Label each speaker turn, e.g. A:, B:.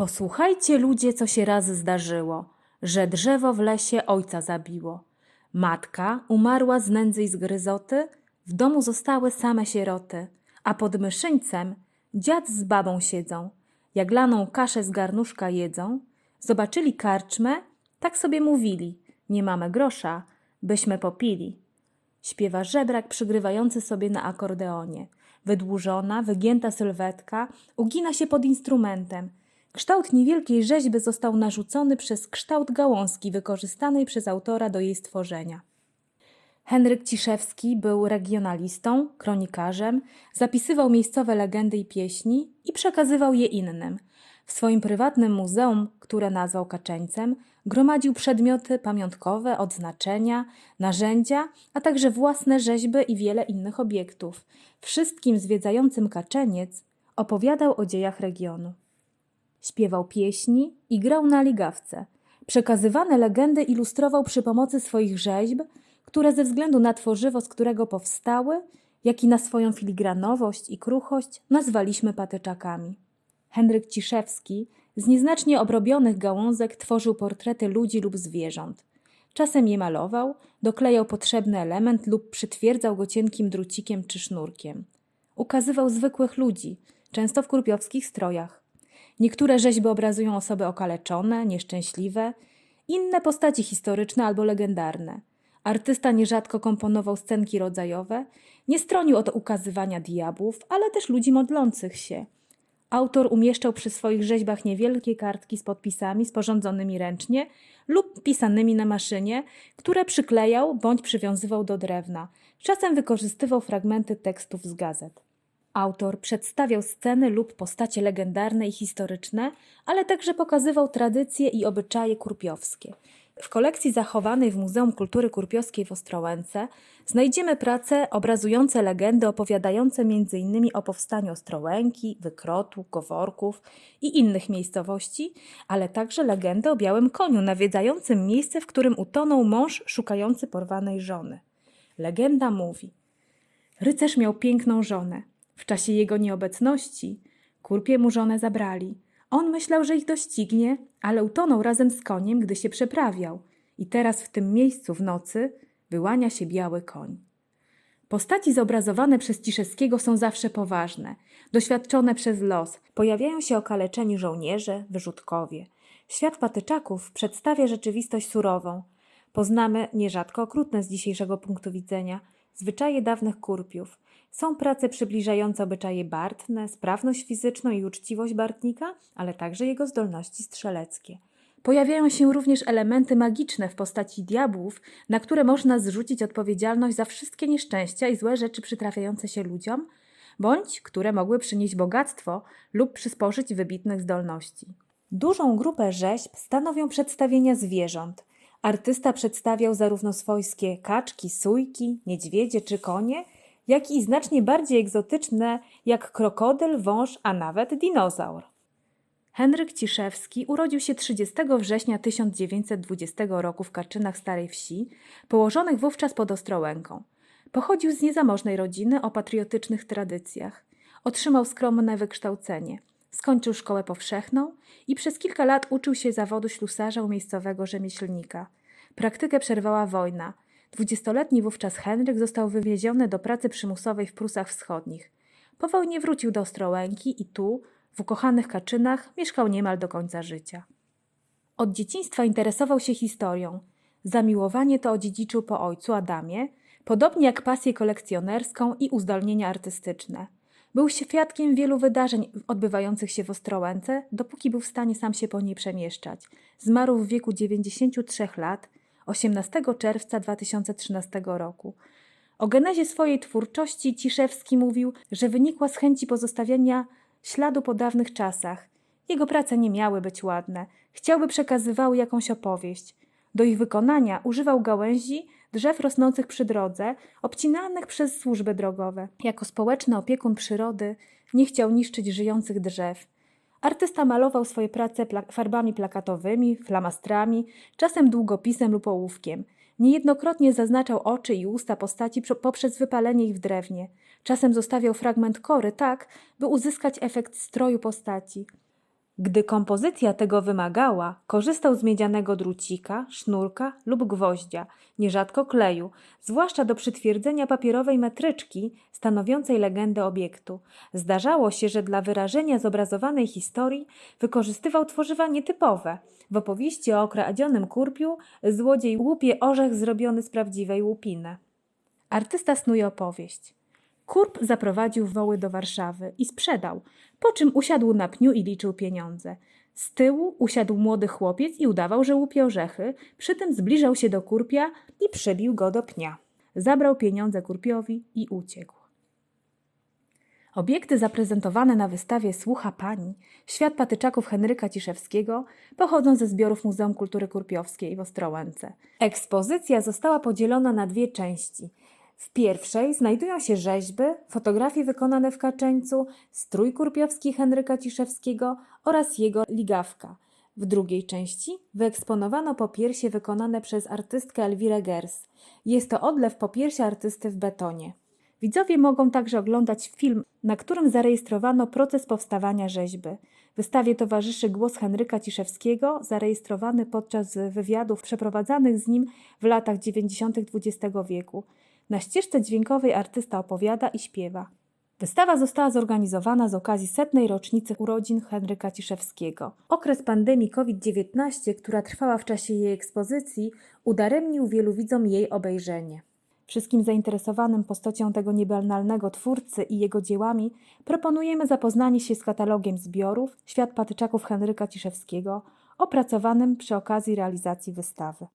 A: Posłuchajcie ludzie, co się raz zdarzyło, że drzewo w lesie ojca zabiło. Matka umarła z nędzy i z gryzoty, w domu zostały same sieroty, a pod myszyńcem dziad z babą siedzą, jaglaną kaszę z garnuszka jedzą, zobaczyli karczmę, tak sobie mówili, nie mamy grosza, byśmy popili. Śpiewa żebrak przygrywający sobie na akordeonie. Wydłużona, wygięta sylwetka ugina się pod instrumentem. Kształt niewielkiej rzeźby został narzucony przez kształt gałązki wykorzystanej przez autora do jej stworzenia. Henryk Ciszewski był regionalistą, kronikarzem, zapisywał miejscowe legendy i pieśni i przekazywał je innym. W swoim prywatnym muzeum, które nazwał Kaczeńcem, gromadził przedmioty pamiątkowe, odznaczenia, narzędzia, a także własne rzeźby i wiele innych obiektów. Wszystkim zwiedzającym Kaczeniec opowiadał o dziejach regionu. Śpiewał pieśni i grał na ligawce. Przekazywane legendy ilustrował przy pomocy swoich rzeźb, które ze względu na tworzywo, z którego powstały, jak i na swoją filigranowość i kruchość, nazwaliśmy patyczakami. Henryk Ciszewski z nieznacznie obrobionych gałązek tworzył portrety ludzi lub zwierząt. Czasem je malował, doklejał potrzebny element lub przytwierdzał go cienkim drucikiem czy sznurkiem. Ukazywał zwykłych ludzi, często w kurpiowskich strojach. Niektóre rzeźby obrazują osoby okaleczone, nieszczęśliwe, inne postaci historyczne albo legendarne. Artysta nierzadko komponował scenki rodzajowe, nie stronił od ukazywania diabłów, ale też ludzi modlących się. Autor umieszczał przy swoich rzeźbach niewielkie kartki z podpisami sporządzonymi ręcznie lub pisanymi na maszynie, które przyklejał bądź przywiązywał do drewna. Czasem wykorzystywał fragmenty tekstów z gazet. Autor przedstawiał sceny lub postacie legendarne i historyczne, ale także pokazywał tradycje i obyczaje kurpiowskie. W kolekcji zachowanej w Muzeum Kultury Kurpiowskiej w Ostrołęce znajdziemy prace obrazujące legendy opowiadające m.in. o powstaniu Ostrołęki, Wykrotu, Goworków i innych miejscowości, ale także legendy o białym koniu nawiedzającym miejsce, w którym utonął mąż szukający porwanej żony. Legenda mówi: Rycerz miał piękną żonę. W czasie jego nieobecności kurpie mu żonę zabrali. On myślał, że ich doścignie, ale utonął razem z koniem, gdy się przeprawiał. I teraz w tym miejscu w nocy wyłania się biały koń. Postaci zobrazowane przez Ciszewskiego są zawsze poważne, doświadczone przez los. Pojawiają się okaleczeni żołnierze, wyrzutkowie. Świat patyczaków przedstawia rzeczywistość surową. Poznamy, nierzadko okrutne z dzisiejszego punktu widzenia, zwyczaje dawnych kurpiów. Są prace przybliżające obyczaje bartne, sprawność fizyczną i uczciwość bartnika, ale także jego zdolności strzeleckie. Pojawiają się również elementy magiczne w postaci diabłów, na które można zrzucić odpowiedzialność za wszystkie nieszczęścia i złe rzeczy przytrafiające się ludziom, bądź które mogły przynieść bogactwo lub przysporzyć wybitnych zdolności. Dużą grupę rzeźb stanowią przedstawienia zwierząt. Artysta przedstawiał zarówno swojskie kaczki, sójki, niedźwiedzie czy konie, jak i znacznie bardziej egzotyczne jak krokodyl, wąż, a nawet dinozaur. Henryk Ciszewski urodził się 30 września 1920 roku w Kaczynach Starej Wsi, położonych wówczas pod Ostrołęką. Pochodził z niezamożnej rodziny o patriotycznych tradycjach. Otrzymał skromne wykształcenie. Skończył szkołę powszechną i przez kilka lat uczył się zawodu ślusarza u miejscowego rzemieślnika. Praktykę przerwała wojna. Dwudziestoletni wówczas Henryk został wywieziony do pracy przymusowej w Prusach Wschodnich. Po wojnie wrócił do Ostrołęki i tu, w ukochanych Kaczynach, mieszkał niemal do końca życia. Od dzieciństwa interesował się historią. Zamiłowanie to odziedziczył po ojcu Adamie, podobnie jak pasję kolekcjonerską i uzdolnienia artystyczne. Był świadkiem wielu wydarzeń odbywających się w Ostrołęce, dopóki był w stanie sam się po niej przemieszczać. Zmarł w wieku 93 lat, 18 czerwca 2013 roku. O genezie swojej twórczości Ciszewski mówił, że wynikła z chęci pozostawiania śladu po dawnych czasach. Jego prace nie miały być ładne, chciałby przekazywały jakąś opowieść. Do ich wykonania używał gałęzi, drzew rosnących przy drodze, obcinanych przez służby drogowe. Jako społeczny opiekun przyrody nie chciał niszczyć żyjących drzew. Artysta malował swoje prace farbami plakatowymi, flamastrami, czasem długopisem lub ołówkiem. Niejednokrotnie zaznaczał oczy i usta postaci poprzez wypalenie ich w drewnie. Czasem zostawiał fragment kory tak, by uzyskać efekt stroju postaci. Gdy kompozycja tego wymagała, korzystał z miedzianego drucika, sznurka lub gwoździa, nierzadko kleju, zwłaszcza do przytwierdzenia papierowej metryczki stanowiącej legendę obiektu. Zdarzało się, że dla wyrażenia zobrazowanej historii wykorzystywał tworzywa nietypowe. W opowieści o okradzionym kurpiu złodziej łupie orzech zrobiony z prawdziwej łupiny. Artysta snuje opowieść. Kurp zaprowadził woły do Warszawy i sprzedał, po czym usiadł na pniu i liczył pieniądze. Z tyłu usiadł młody chłopiec i udawał, że łupie orzechy, przy tym zbliżał się do kurpia i przybił go do pnia. Zabrał pieniądze kurpiowi i uciekł. Obiekty zaprezentowane na wystawie Słucha Pani, świat patyczaków Henryka Ciszewskiego, pochodzą ze zbiorów Muzeum Kultury Kurpiowskiej w Ostrołęce. Ekspozycja została podzielona na dwie części. W pierwszej znajdują się rzeźby, fotografie wykonane w Kaczeńcu, strój kurpiowski Henryka Ciszewskiego oraz jego ligawka. W drugiej części wyeksponowano popiersie wykonane przez artystkę Elwirę Gers. Jest to odlew popiersia artysty w betonie. Widzowie mogą także oglądać film, na którym zarejestrowano proces powstawania rzeźby. Wystawie towarzyszy głos Henryka Ciszewskiego, zarejestrowany podczas wywiadów przeprowadzanych z nim w latach 90. XX wieku. Na ścieżce dźwiękowej artysta opowiada i śpiewa. Wystawa została zorganizowana z okazji setnej rocznicy urodzin Henryka Ciszewskiego. Okres pandemii COVID-19, która trwała w czasie jej ekspozycji, udaremnił wielu widzom jej obejrzenie. Wszystkim zainteresowanym postacią tego niebanalnego twórcy i jego dziełami proponujemy zapoznanie się z katalogiem zbiorów Świat patyczaków Henryka Ciszewskiego, opracowanym przy okazji realizacji wystawy.